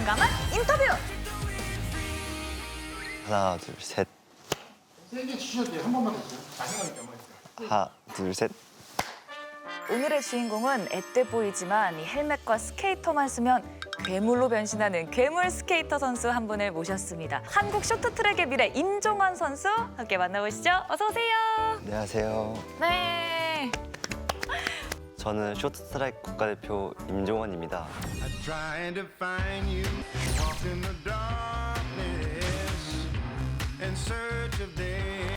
용감한 인터뷰. 하나 둘 셋. 세게 치셔도 돼요. 한 번만 더 주세요. 자신감 있게. 하나 둘 셋. 오늘의 주인공은 앳돼 보이지만 이 헬멧과 스케이터만 쓰면 괴물로 변신하는 괴물 스케이터 선수 한 분을 모셨습니다. 한국 쇼트트랙의 미래 임종환 선수 함께 만나보시죠. 어서 오세요. 안녕하세요. 네. 저는 쇼트트랙 국가대표 임종원입니다.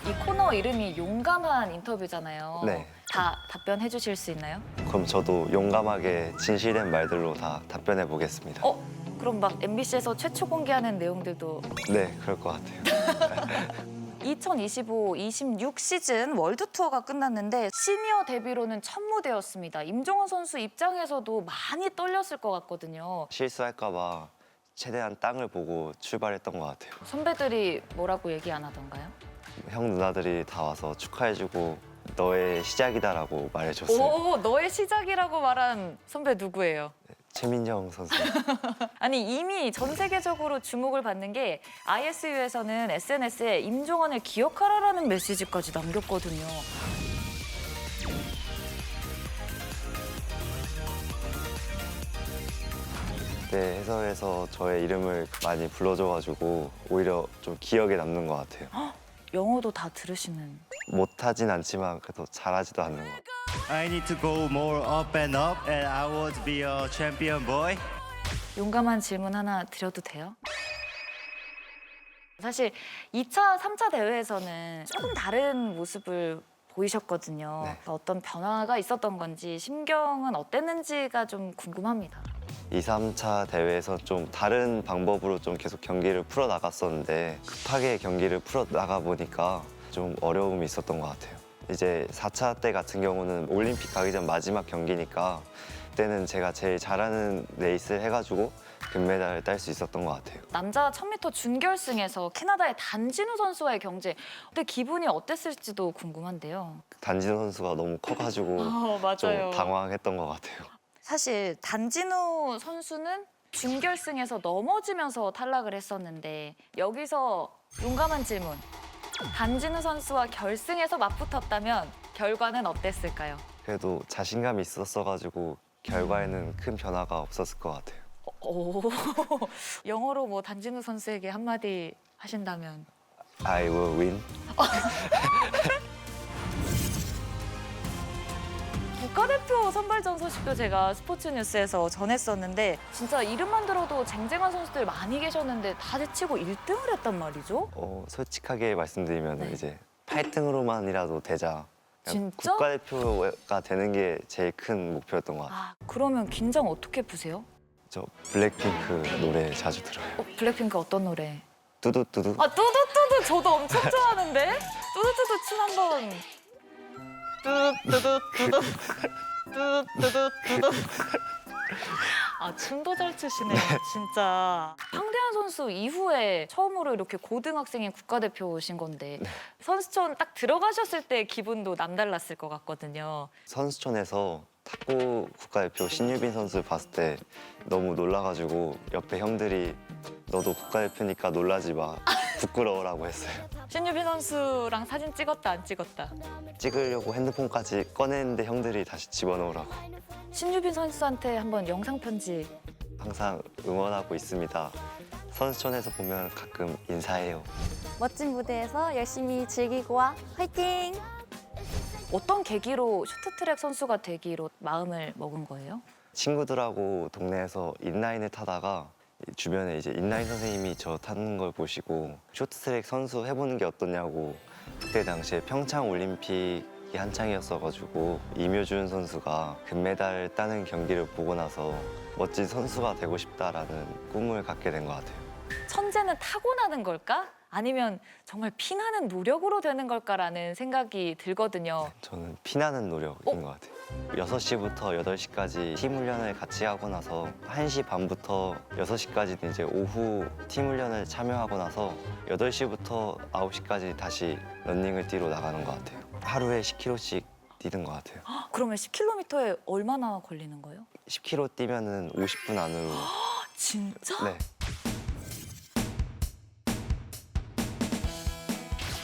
이 코너 이름이 용감한 인터뷰잖아요. 네. 다 답변해 주실 수 있나요? 그럼 저도 용감하게 진실된 말들로 다 답변해 보겠습니다. 어? 그럼 막 MBC에서 최초 공개하는 내용들도 네, 그럴 것 같아요. 2025-26 시즌 월드 투어가 끝났는데 시니어 데뷔로는 첫 무대였습니다. 임종원 선수 입장에서도 많이 떨렸을 것 같거든요. 실수할까봐 최대한 땅을 보고 출발했던 것 같아요. 선배들이 뭐라고 얘기 안 하던가요? 형 누나들이 다 와서 축하해주고 너의 시작이다라고 말해줬어요. 오, 너의 시작이라고 말한 선배 누구예요? 최민정 선수. 아니 이미 전 세계적으로 주목을 받는 게 ISU에서는 SNS에 임종원을 기억하라라는 메시지까지 남겼거든요. 그때 해설에서 저의 이름을 많이 불러줘가지고 오히려 좀 기억에 남는 것 같아요. 영어도 다 들으시는. 못하진 않지만 그래도 잘하지도 않는 것 같아요. I need to go more up and up, and I would be a champion boy. 용감한 질문 하나 드려도 돼요? 사실 2차, 3차 대회에서는 조금 다른 모습을 보이셨거든요. 네. 그러니까 어떤 변화가 있었던 건지 심경은 어땠는지가 좀 궁금합니다. 2, 3차 대회에서 좀 다른 방법으로 좀 계속 경기를 풀어 나갔었는데 급하게 경기를 풀어 나가 보니까 좀 어려움이 있었던 것 같아요. 이제 4차 때 같은 경우는 올림픽 가기 전 마지막 경기니까 그때는 제가 제일 잘하는 레이스를 해가지고 금메달을 딸 수 있었던 것 같아요. 남자 1000m 준결승에서 캐나다의 단진우 선수와의 경제 그때 기분이 어땠을지도 궁금한데요. 단진호 선수가 너무 커가지고 어, 좀 당황했던 것 같아요. 사실 단진우 선수는 준결승에서 넘어지면서 탈락을 했었는데 여기서 용감한 질문. 단진우 선수와 결승에서 맞붙었다면 결과는 어땠을까요? 그래도 자신감이 있었어가지고 결과에는 큰 변화가 없었을 것 같아요. 오, 영어로 뭐 단진우 선수에게 한마디 하신다면 I will win. 대표 선발전 소식도 제가 스포츠 뉴스에서 전했었는데 진짜 이름만 들어도 쟁쟁한 선수들 많이 계셨는데 다 제치고 1등을 했단 말이죠. 어, 솔직하게 말씀드리면 네. 이제 8등으로만이라도 되자. 그냥 진짜? 국가대표가 되는 게 제일 큰 목표였던 것 같아요. 아, 그러면 긴장 어떻게 푸세요? 저 블랙핑크 노래 자주 들어요. 어, 블랙핑크 어떤 노래? 뚜두뚜두. 아, 뚜두뚜두 저도 엄청 좋아하는데? 뚜두뚜두 춤 한번. 뚜두뚜두. 뚜두뚜두. 아, 춤도 잘 추시네요, 진짜. 황대현 선수 이후에 처음으로 이렇게 고등학생인 국가대표 오신 건데 선수촌 딱 들어가셨을 때 기분도 남달랐을 것 같거든요. 선수촌에서 탁구 국가대표 신유빈 선수 봤을 때 너무 놀라가지고 옆에 형들이 너도 국가대표니까 놀라지 마. 부끄러워라고 했어요. 신유빈 선수랑 사진 찍었다 안 찍었다. 찍으려고 핸드폰까지 꺼냈는데 형들이 다시 집어넣으라고. 신유빈 선수한테 한번 영상 편지 항상 응원하고 있습니다. 선수촌에서 보면 가끔 인사해요. 멋진 무대에서 열심히 즐기고 와. 화이팅! 어떤 계기로 쇼트트랙 선수가 되기로 마음을 먹은 거예요? 친구들하고 동네에서 인라인을 타다가 주변에 이제 인라인 선생님이 저 타는 걸 보시고 쇼트트랙 선수 해보는 게 어떠냐고 그때 당시에 평창 올림픽이 한창이었어가지고 이묘준 선수가 금메달 따는 경기를 보고 나서 멋진 선수가 되고 싶다라는 꿈을 갖게 된 것 같아요. 천재는 타고나는 걸까? 아니면 정말 피나는 노력으로 되는 걸까라는 생각이 들거든요. 저는 피나는 노력인 것 같아요. 6시부터 8시까지 팀 훈련을 같이 하고 나서 1시 반부터 6시까지는 이제 오후 팀 훈련을 참여하고 나서 8시부터 9시까지 다시 런닝을 뛰러 나가는 것 같아요. 하루에 10km씩 뛰는 것 같아요. 그러면 10km에 얼마나 걸리는 거예요? 10km 뛰면은 50분 안으로 진짜? 네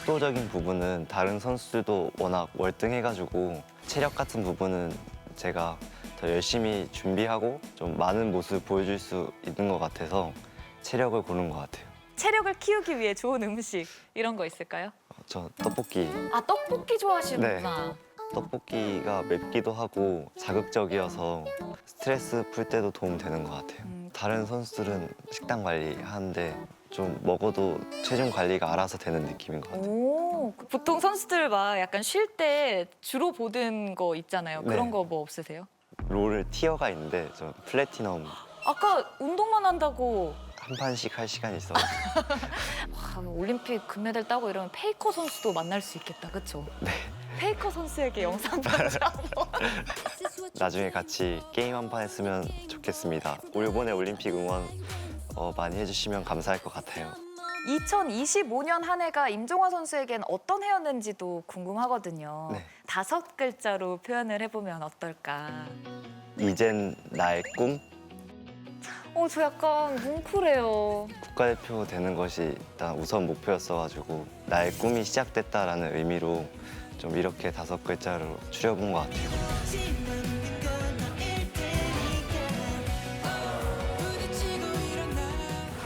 속도적인 부분은 다른 선수들도 워낙 월등해가지고 체력 같은 부분은 제가 더 열심히 준비하고 좀 많은 모습을 보여줄 수 있는 것 같아서 체력을 고른 것 같아요. 체력을 키우기 위해 좋은 음식 이런 거 있을까요? 저 떡볶이 아 떡볶이 좋아하시는구나. 떡볶이가 맵기도 하고 자극적이어서 스트레스 풀 때도 도움 되는 것 같아요. 음. 다른 선수들은 식단 관리 하는데 좀 먹어도 체중 관리가 알아서 되는 느낌인 것 같아요. 오, 그 보통 선수들 막 약간 쉴 때 주로 보던 거 있잖아요. 그런 네. 거 뭐 없으세요? 롤 티어가 있는데 저 플래티넘 아까 운동만 한다고 한 판씩 할 시간이 있어요. 와, 올림픽 금메달 따고 이러면 페이커 선수도 만날 수 있겠다, 그렇죠? 네. 페이커 선수에게 영상 편지 한번. 나중에 같이 게임 한 판 했으면 좋겠습니다. 이번에 올림픽 응원 어, 많이 해주시면 감사할 것 같아요. 2025년 한 해가 임종화 선수에겐 어떤 해였는지도 궁금하거든요. 네. 다섯 글자로 표현을 해보면 어떨까? 이젠 나의 꿈 어, 저 약간 뭉클해요. 국가대표 되는 것이 일단 우선 목표였어가지고 나의 꿈이 시작됐다라는 의미로 좀 이렇게 다섯 글자로 추려본 것 같아요.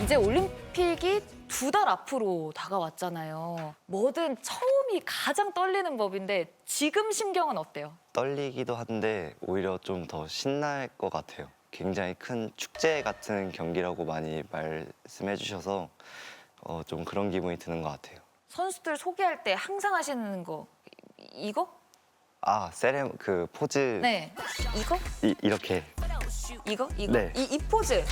이제 올림픽이 두 달 앞으로 다가왔잖아요. 뭐든 처음이 가장 떨리는 법인데 지금 심경은 어때요? 떨리기도 한데 오히려 좀 더 신날 것 같아요. 굉장히 큰 축제 같은 경기라고 많이 말씀해 주셔서 어, 좀 그런 기분이 드는 것 같아요. 선수들 소개할 때 항상 하시는 거 이- 이거? 아, 세레 그 포즈 네. 이거? 이, 이렇게 이거? 이거? 네. 이, 이 포즈.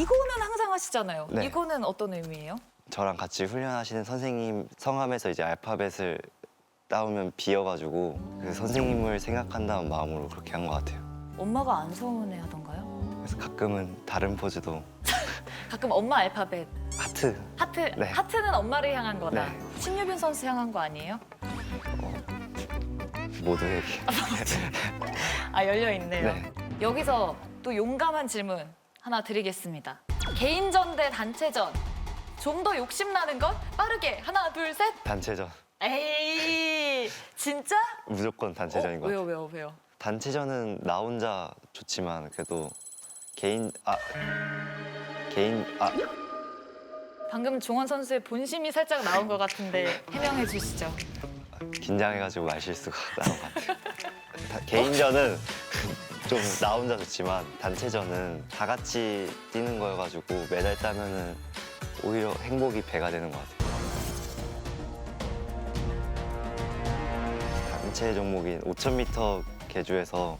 이거는 항상 하시잖아요. 네. 이거는 어떤 의미예요? 저랑 같이 훈련하시는 선생님 성함에서 이제 알파벳을 따오면 비어가지고 그 선생님을 생각한다는 마음으로 그렇게 한 것 같아요. 엄마가 안 서운해 하던가요? 그래서 가끔은 다른 포즈도 가끔 엄마 알파벳 하트 하트 네. 하트는 엄마를 향한 거다. 네. 신유빈 선수 향한 거 아니에요? 모두에게 아 열려 있네요. 네. 여기서 또 용감한 질문 하나 드리겠습니다. 개인전 대 단체전 좀 더 욕심 나는 건 빠르게 하나 둘 셋. 단체전 에이 진짜? 무조건 단체전인 어, 것 왜요 같아요. 왜요 왜요? 단체전은 나 혼자 좋지만 그래도 개인 아 개인 아 방금 종원 선수의 본심이 살짝 나온 것 같은데 해명해 주시죠. 긴장해가지고 말 실수가 나온 것 같아요. 다- 개인전은 좀 나 혼자 좋지만 단체전은 다 같이 뛰는 거여가지고 메달 따면은 오히려 행복이 배가 되는 것 같아요. 단체 종목인 5,000m 계주에서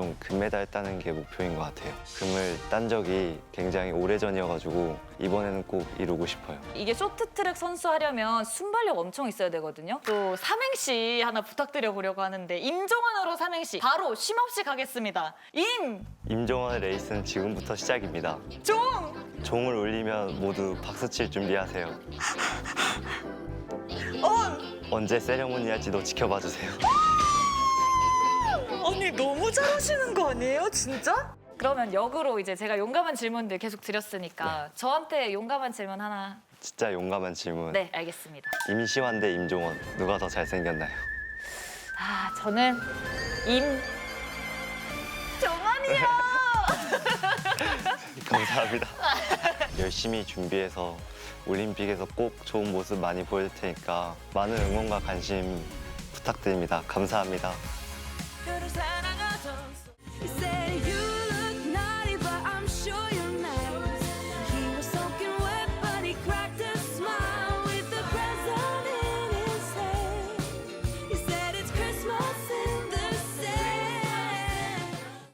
좀 금메달 따는 게 목표인 것 같아요. 금을 딴 적이 굉장히 오래전이어가지고 이번에는 꼭 이루고 싶어요. 이게 쇼트트랙 선수 하려면 순발력 엄청 있어야 되거든요. 또 삼행시 하나 부탁드려 보려고 하는데 임종환으로 삼행시 바로 쉼 없이 가겠습니다. 임, 임종원의 레이스는 지금부터 시작입니다. 종, 종을 울리면 모두 박수 칠 준비하세요. 언. 언제 세레모니 할지도 지켜봐 주세요. 아니 너무 잘하시는 거 아니에요, 진짜? 그러면 역으로 이제 제가 용감한 질문들 계속 드렸으니까 저한테 용감한 질문 하나. 진짜 용감한 질문. 네, 알겠습니다. 임시완 대 임종원 누가 더 잘생겼나요? 아, 저는 임 종환이요. 감사합니다. 열심히 준비해서 올림픽에서 꼭 좋은 모습 많이 보여줄 테니까 많은 응원과 관심 부탁드립니다. 감사합니다. 너를 사랑하던 You say you